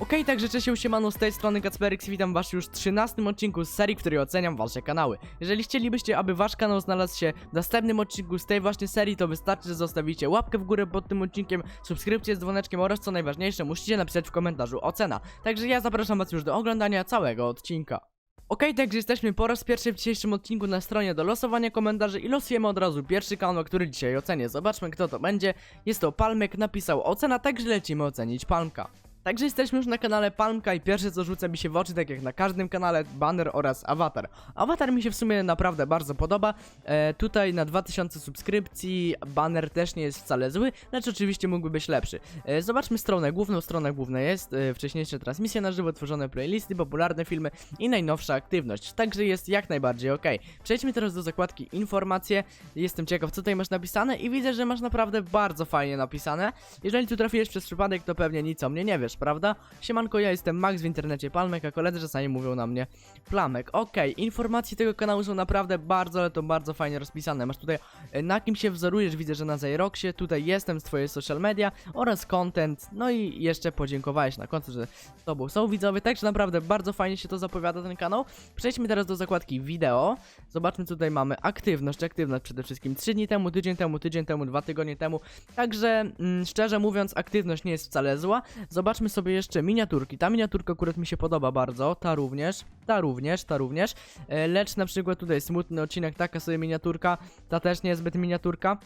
Okej, także cześć, siemano, z tej strony Kacperix witam was już w 13 odcinku z serii, w której oceniam wasze kanały. Jeżeli chcielibyście, aby wasz kanał znalazł się w następnym odcinku z tej właśnie serii, to wystarczy, że zostawicie łapkę w górę pod tym odcinkiem, subskrypcję z dzwoneczkiem oraz co najważniejsze, musicie napisać w komentarzu ocena. Także ja zapraszam was już do oglądania całego odcinka. Okej, także jesteśmy po raz pierwszy w dzisiejszym odcinku na stronie do losowania komentarzy i losujemy od razu pierwszy kanał, który dzisiaj ocenię. Zobaczmy kto to będzie. Jest to Palmek, napisał ocena, także lecimy ocenić Palmka. Także jesteśmy już na kanale Palmka i pierwsze co rzuca mi się w oczy, tak jak na każdym kanale, banner oraz awatar. Awatar mi się w sumie naprawdę bardzo podoba. E, tutaj na 2000 subskrypcji banner też nie jest wcale zły, lecz oczywiście mógłby być lepszy. E, zobaczmy stronę główną. Strona główna jest e, wcześniejsze transmisje na żywo, tworzone playlisty, popularne filmy i najnowsza aktywność. Także jest jak najbardziej ok. Przejdźmy teraz do zakładki informacje. Jestem ciekaw co tutaj masz napisane i widzę, że masz naprawdę bardzo fajnie napisane. Jeżeli tu trafiłeś przez przypadek, to pewnie nic o mnie nie wiesz, prawda? Siemanko, ja jestem Max w internecie Palmek, a koledzy czasami mówią na mnie Plamek. Okej, informacje tego kanału są naprawdę bardzo, ale to bardzo fajnie rozpisane. Masz tutaj e, na kim się wzorujesz, widzę, że na Zairoxie, tutaj jestem z twojej social media oraz content, no i jeszcze podziękowałeś na końcu, że z tobą są widzowie, także naprawdę bardzo fajnie się to zapowiada ten kanał. Przejdźmy teraz do zakładki wideo. Zobaczmy, tutaj mamy. Aktywność, aktywność przede wszystkim 3 dni temu, tydzień temu, tydzień temu, dwa tygodnie temu. Także mm, szczerze mówiąc, aktywność nie jest wcale zła. Zobaczmy sobie jeszcze miniaturki. Ta miniaturka akurat mi się podoba bardzo, ta również, ta również, ta również. E, lecz na przykład tutaj smutny odcinek, taka sobie miniaturka, ta też nie jest zbyt miniaturka.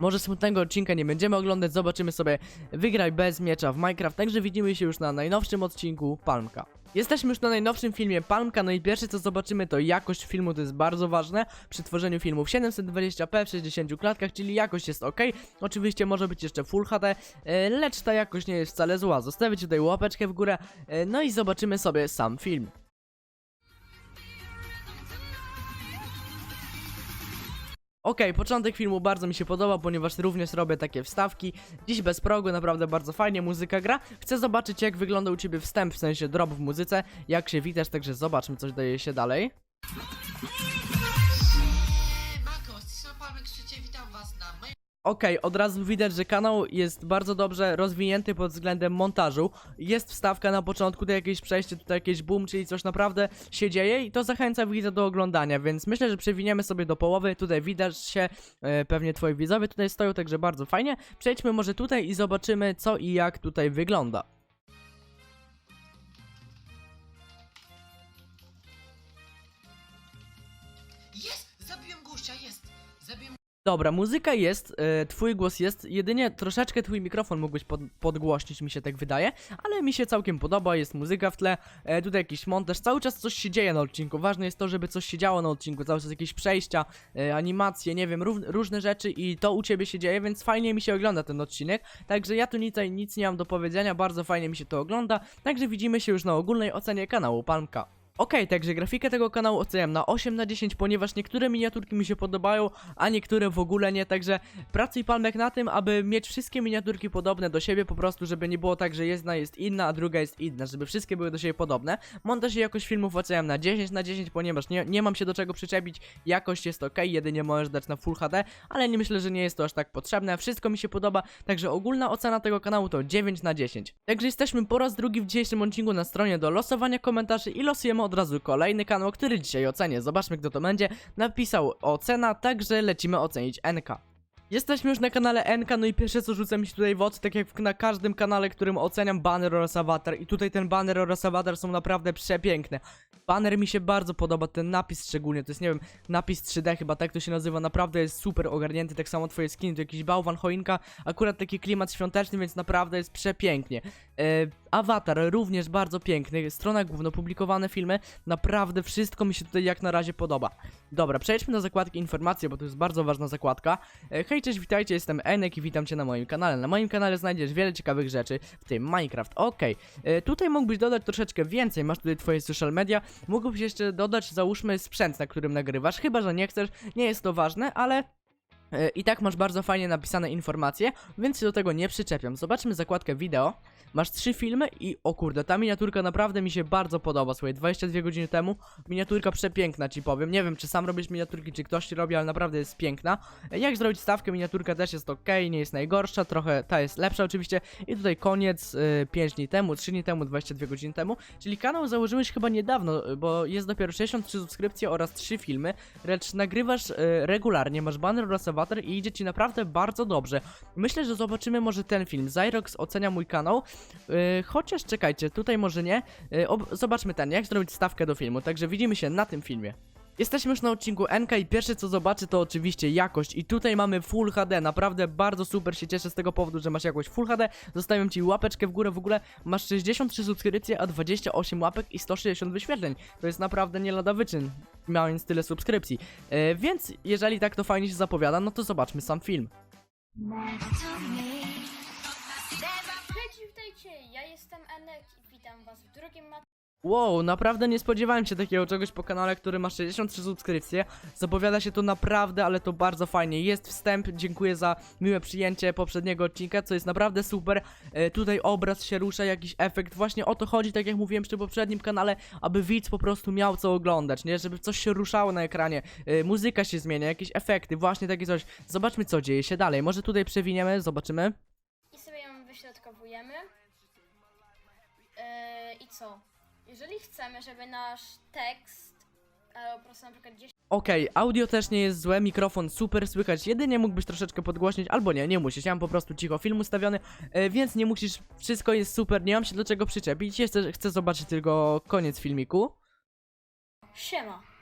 Może smutnego odcinka nie będziemy oglądać, zobaczymy sobie Wygraj bez miecza w Minecraft, także widzimy się już na najnowszym odcinku Palmka. Jesteśmy już na najnowszym filmie Palmka, no i pierwsze co zobaczymy to jakość filmu, to jest bardzo ważne przy tworzeniu filmu w 720p w 60 klatkach, czyli jakość jest ok. Oczywiście może być jeszcze Full HD, e, lecz ta jakość nie jest wcale zła. Zostawię tutaj łapeczkę w górę, e, no i zobaczymy sobie sam film. Okej, początek filmu bardzo mi się podoba, ponieważ również robię takie wstawki. Dziś bez progu, naprawdę bardzo fajnie muzyka gra. Chcę zobaczyć jak wygląda u ciebie wstęp, w sensie drop w muzyce, jak się witasz, także zobaczmy co dzieje się dalej. Okej, od razu widać, że kanał jest bardzo dobrze rozwinięty pod względem montażu. Jest wstawka na początku, tutaj jakieś przejście, tutaj jakieś boom, czyli coś naprawdę się dzieje i to zachęca widza do oglądania, więc myślę, że przewiniemy sobie do połowy. Tutaj widać się, e, pewnie twoi widzowie tutaj stoją, także bardzo fajnie. Przejdźmy może tutaj i zobaczymy co i jak tutaj wygląda. Jest! Zabiłem gościa, jest! Zabiłem Dobra, muzyka jest, e, twój głos jest, jedynie troszeczkę twój mikrofon mógłbyś pod, podgłośnić, mi się tak wydaje, ale mi się całkiem podoba, jest muzyka w tle, e, tutaj jakiś montaż, cały czas coś się dzieje na odcinku, ważne jest to, żeby coś się działo na odcinku, cały czas jakieś przejścia, e, animacje, nie wiem, rów, różne rzeczy i to u ciebie się dzieje, więc fajnie mi się ogląda ten odcinek, także ja tu nic, nic nie mam do powiedzenia, bardzo fajnie mi się to ogląda, także widzimy się już na ogólnej ocenie kanału Palmka. Okej, także grafikę tego kanału oceniam na 8 na 10, ponieważ niektóre miniaturki mi się podobają, a niektóre w ogóle nie, także pracuj Palmek na tym, aby mieć wszystkie miniaturki podobne do siebie, po prostu, żeby nie było tak, że jedna jest inna, a druga jest inna, żeby wszystkie były do siebie podobne. Montaż i jakość filmów oceniam na 10 na 10, ponieważ nie, nie mam się do czego przyczepić, jakość jest ok, jedynie możesz dać na Full HD, ale nie myślę, że nie jest to aż tak potrzebne, wszystko mi się podoba, także ogólna ocena tego kanału to 9 na 10. Także jesteśmy po raz drugi w dzisiejszym odcinku na stronie do losowania komentarzy i losujemy od razu kolejny kanał, który dzisiaj ocenię. Zobaczmy kto to będzie. Napisał ocena, także lecimy ocenić NK. Jesteśmy już na kanale NK, no i pierwsze co rzuca mi się tutaj w oczy, tak jak na każdym kanale, którym oceniam banner oraz awatar i tutaj ten banner oraz awatar są naprawdę przepiękne. Banner mi się bardzo podoba, ten napis szczególnie, to jest nie wiem, napis 3D chyba tak to się nazywa, naprawdę jest super ogarnięty, tak samo twoje skiny, to jakiś bałwan, choinka, akurat taki klimat świąteczny, więc naprawdę jest przepięknie. E, awatar również bardzo piękny, strona główna, publikowane filmy, naprawdę wszystko mi się tutaj jak na razie podoba. Dobra, przejdźmy do zakładki informacje, bo to jest bardzo ważna zakładka. E, Hej, cześć, witajcie, jestem Enek i witam cię na moim kanale. Na moim kanale znajdziesz wiele ciekawych rzeczy, w tym Minecraft. Okej, e, tutaj mógłbyś dodać troszeczkę więcej, masz tutaj twoje social media, mógłbyś jeszcze dodać, załóżmy, sprzęt, na którym nagrywasz, chyba, że nie chcesz, nie jest to ważne, ale I tak masz bardzo fajnie napisane informacje, więc się do tego nie przyczepiam. Zobaczmy zakładkę wideo. Masz trzy filmy i o kurde, ta miniaturka naprawdę mi się bardzo podoba. Słuchaj, 22 godziny temu miniaturka przepiękna ci powiem. Nie wiem, czy sam robisz miniaturki, czy ktoś ci robi, ale naprawdę jest piękna. E, Jak zrobić stawkę? Miniaturka też jest ok, nie jest najgorsza, trochę ta jest lepsza oczywiście. I tutaj koniec, y, 5 dni temu, 3 dni temu, 22 godziny temu. Czyli kanał założyłeś chyba niedawno, bo jest dopiero 63 subskrypcje oraz 3 filmy, lecz nagrywasz y, regularnie, masz banner oraz awatar i idzie ci naprawdę bardzo dobrze. Myślę, że zobaczymy może ten film. Zyrox ocenia mój kanał, y, chociaż czekajcie, tutaj może nie. Y, ob- zobaczmy ten, jak zrobić stawkę do filmu, także widzimy się na tym filmie. Jesteśmy już na odcinku NK i pierwsze co zobaczę to oczywiście jakość. I tutaj mamy Full HD, naprawdę bardzo super się cieszę z tego powodu, że masz jakość Full HD, zostawiam Ci łapeczkę w górę, w ogóle masz 63 subskrypcje, a 28 łapek i 160 wyświetleń, to jest naprawdę nie lada wyczyn, mając tyle subskrypcji, e, więc jeżeli tak to fajnie się zapowiada, no to zobaczmy sam film. Cześć, witajcie, ja jestem Enek i witam was w drugim materiale. Wow, naprawdę nie spodziewałem się takiego czegoś po kanale, który ma 63 subskrypcje. Zapowiada się to naprawdę, ale to bardzo fajnie. Jest wstęp, dziękuję za miłe przyjęcie poprzedniego odcinka, co jest naprawdę super. E, tutaj obraz się rusza, jakiś efekt. Właśnie o to chodzi, tak jak mówiłem przy poprzednim kanale, aby widz po prostu miał co oglądać, nie? Żeby coś się ruszało na ekranie. E, muzyka się zmienia, jakieś efekty, właśnie takie coś. Zobaczmy, co dzieje się dalej. Może tutaj przewiniemy, zobaczymy. I sobie ją wyśrodkowujemy. Yy, I co? Jeżeli chcemy, żeby nasz tekst, albo po prostu na przykład gdzieś Okej, audio też nie jest złe, mikrofon super słychać, jedynie mógłbyś troszeczkę podgłośnić, albo nie, nie musisz, ja mam po prostu cicho film ustawiony, e, więc nie musisz, wszystko jest super, nie mam się do czego przyczepić, jeszcze chcę zobaczyć tylko koniec filmiku. siema.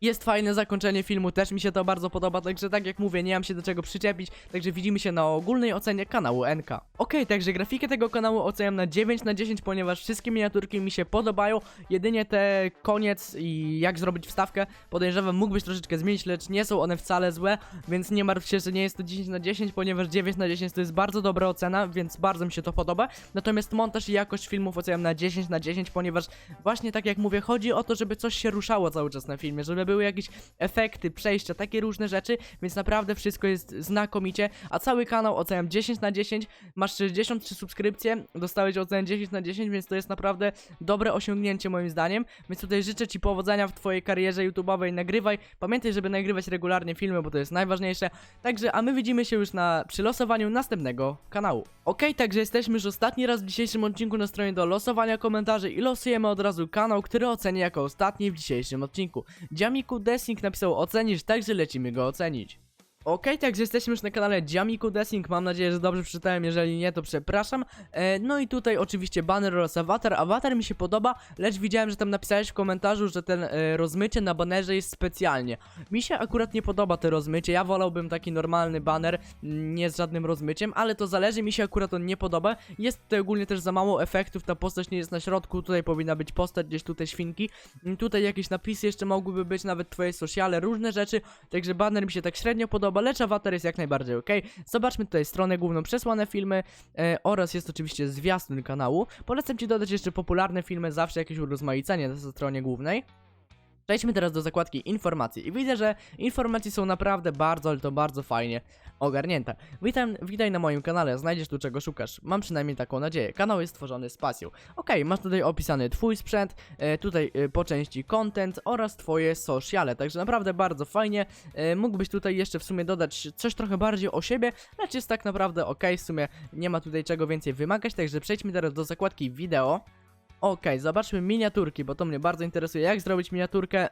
Jest fajne zakończenie filmu, też mi się to bardzo podoba, także tak jak mówię, nie mam się do czego przyczepić, także widzimy się na ogólnej ocenie kanału NK. Okej, także grafikę tego kanału oceniam na 9 na 10, ponieważ wszystkie miniaturki mi się podobają, jedynie te koniec i jak zrobić wstawkę, podejrzewam mógłbyś troszeczkę zmienić, lecz nie są one wcale złe, więc nie martw się, że nie jest to 10 na 10, ponieważ 9 na 10 to jest bardzo dobra ocena, więc bardzo mi się to podoba, natomiast montaż i jakość filmów oceniam na 10 na 10, ponieważ właśnie tak jak mówię, chodzi o to, żeby coś się ruszało cały czas na filmie, żeby były jakieś efekty, przejścia, takie różne rzeczy, więc naprawdę wszystko jest znakomicie, a cały kanał oceniam 10 na 10, masz 63 subskrypcje, dostałeś ocenę 10 na 10, więc to jest naprawdę dobre osiągnięcie moim zdaniem, więc tutaj życzę Ci powodzenia w Twojej karierze YouTube'owej, nagrywaj, pamiętaj, żeby nagrywać regularnie filmy, bo to jest najważniejsze, także, a my widzimy się już na, przy losowaniu następnego kanału. Okej, także jesteśmy już ostatni raz w dzisiejszym odcinku na stronie do losowania komentarzy i losujemy od razu kanał, który ocenię jako ostatni w dzisiejszym odcinku. Dziamiku Desing napisał ocenisz, także lecimy go ocenić. Okej, także jesteśmy już na kanale Dziamiku Desing, mam nadzieję, że dobrze przeczytałem, jeżeli nie, to przepraszam. E, no i tutaj oczywiście banner oraz awatar, awatar mi się podoba, lecz widziałem, że tam napisałeś w komentarzu, że ten e, rozmycie na banerze jest specjalnie. Mi się akurat nie podoba to rozmycie, ja wolałbym taki normalny banner, mm, nie z żadnym rozmyciem, ale to zależy, mi się akurat on nie podoba. Jest tutaj ogólnie też za mało efektów, ta postać nie jest na środku, tutaj powinna być postać, gdzieś tutaj świnki. Mm, Tutaj jakieś napisy jeszcze mogłyby być, nawet twoje sociale, różne rzeczy, także banner mi się tak średnio podoba, lecz awatar jest jak najbardziej ok. Zobaczmy tutaj stronę główną, przesłane filmy e, oraz jest oczywiście zwiastun kanału. Polecam ci dodać jeszcze popularne filmy, zawsze jakieś urozmaicenie na stronie głównej. Przejdźmy teraz do zakładki informacji i widzę, że informacje są naprawdę bardzo, ale to bardzo fajnie ogarnięte. Witam, witaj na moim kanale, znajdziesz tu czego szukasz. Mam przynajmniej taką nadzieję. Kanał jest stworzony z pasją. Okej, masz tutaj opisany twój sprzęt, e, tutaj e, po części content oraz twoje sociale, także naprawdę bardzo fajnie. E, mógłbyś tutaj jeszcze w sumie dodać coś trochę bardziej o siebie, lecz jest tak naprawdę ok, w sumie nie ma tutaj czego więcej wymagać, także przejdźmy teraz do zakładki wideo. Okej, zobaczmy miniaturki, bo to mnie bardzo interesuje, jak zrobić miniaturkę.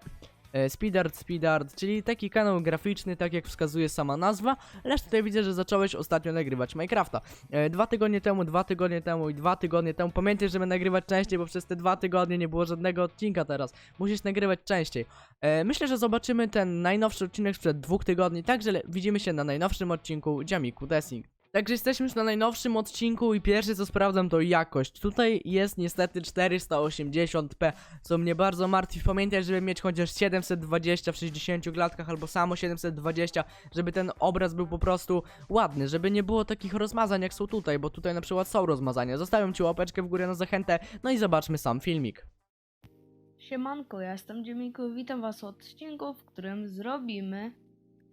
E, Speedart, Speedart, czyli taki kanał graficzny, tak jak wskazuje sama nazwa, lecz tutaj widzę, że zacząłeś ostatnio nagrywać Minecrafta. E, dwa tygodnie temu, dwa tygodnie temu i dwa tygodnie temu. Pamiętaj, żeby nagrywać częściej, bo przez te dwa tygodnie nie było żadnego odcinka teraz. Musisz nagrywać częściej. E, myślę, że zobaczymy ten najnowszy odcinek sprzed dwóch tygodni, także widzimy się na najnowszym odcinku Dziamiku Dessing. Także jesteśmy już na najnowszym odcinku i pierwsze co sprawdzam to jakość. Tutaj jest niestety 480p, co mnie bardzo martwi. Pamiętaj, żeby mieć chociaż 720 w 60 klatkach albo samo 720, żeby ten obraz był po prostu ładny, żeby nie było takich rozmazań jak są tutaj, bo tutaj na przykład są rozmazania. Zostawiam Ci łapeczkę w górę na zachętę, no i zobaczmy sam filmik. Siemanko, ja jestem Dziemiku, witam was w odcinku, w którym zrobimy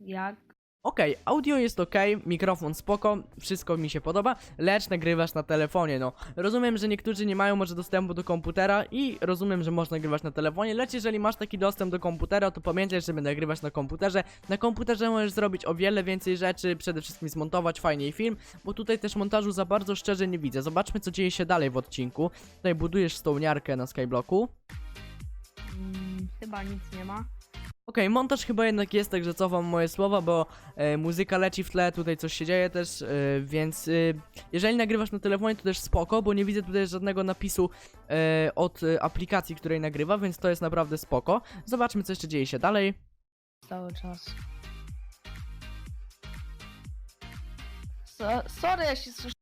jak... Okej, audio jest ok, mikrofon spoko, wszystko mi się podoba, lecz nagrywasz na telefonie, no. Rozumiem, że niektórzy nie mają może dostępu do komputera i rozumiem, że można nagrywać na telefonie, lecz jeżeli masz taki dostęp do komputera, to pamiętaj, żeby nagrywać na komputerze. Na komputerze możesz zrobić o wiele więcej rzeczy, przede wszystkim zmontować fajniej film, bo tutaj też montażu za bardzo szczerze nie widzę. Zobaczmy, co dzieje się dalej w odcinku. Tutaj budujesz stołniarkę na skyblocku. Mm, chyba nic nie ma. Okej, montaż chyba jednak jest, także cofam moje słowa, bo e, muzyka leci w tle, tutaj coś się dzieje też, e, więc e, jeżeli nagrywasz na telefonie, to też spoko, bo nie widzę tutaj żadnego napisu e, od e, aplikacji, której nagrywa, więc to jest naprawdę spoko. Zobaczmy, co jeszcze dzieje się dalej. Cały czas. So, sorry, jeśli słyszę...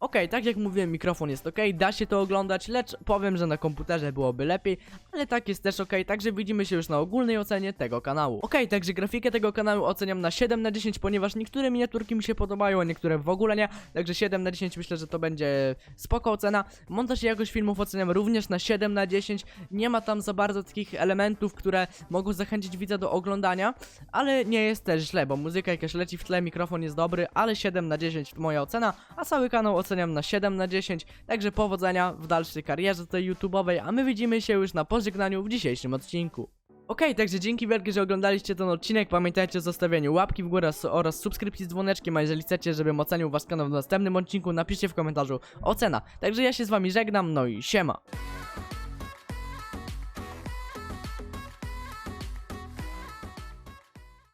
Okej, tak jak mówiłem, mikrofon jest ok, da się to oglądać, lecz powiem, że na komputerze byłoby lepiej, ale tak jest też ok, także widzimy się już na ogólnej ocenie tego kanału. Okej, także grafikę tego kanału oceniam na 7 na 10, ponieważ niektóre miniaturki mi się podobają, a niektóre w ogóle nie, także 7 na 10 myślę, że to będzie spoko ocena. Montaż i jakość filmów oceniam również na 7 na 10, nie ma tam za bardzo takich elementów, które mogą zachęcić widza do oglądania, ale nie jest też źle, bo muzyka jakaś leci w tle, mikrofon jest dobry, ale 7 na 10 to moja ocena, a cały kanał oceniam na 7 na 10, także powodzenia w dalszej karierze tej YouTube'owej, a my widzimy się już na pożegnaniu w dzisiejszym odcinku. Okej, także dzięki wielkie, że oglądaliście ten odcinek. Pamiętajcie o zostawieniu łapki w górę oraz subskrypcji z dzwoneczkiem, a jeżeli chcecie, żebym ocenił wasz kanał w następnym odcinku, napiszcie w komentarzu ocena. Także ja się z wami żegnam, no i siema.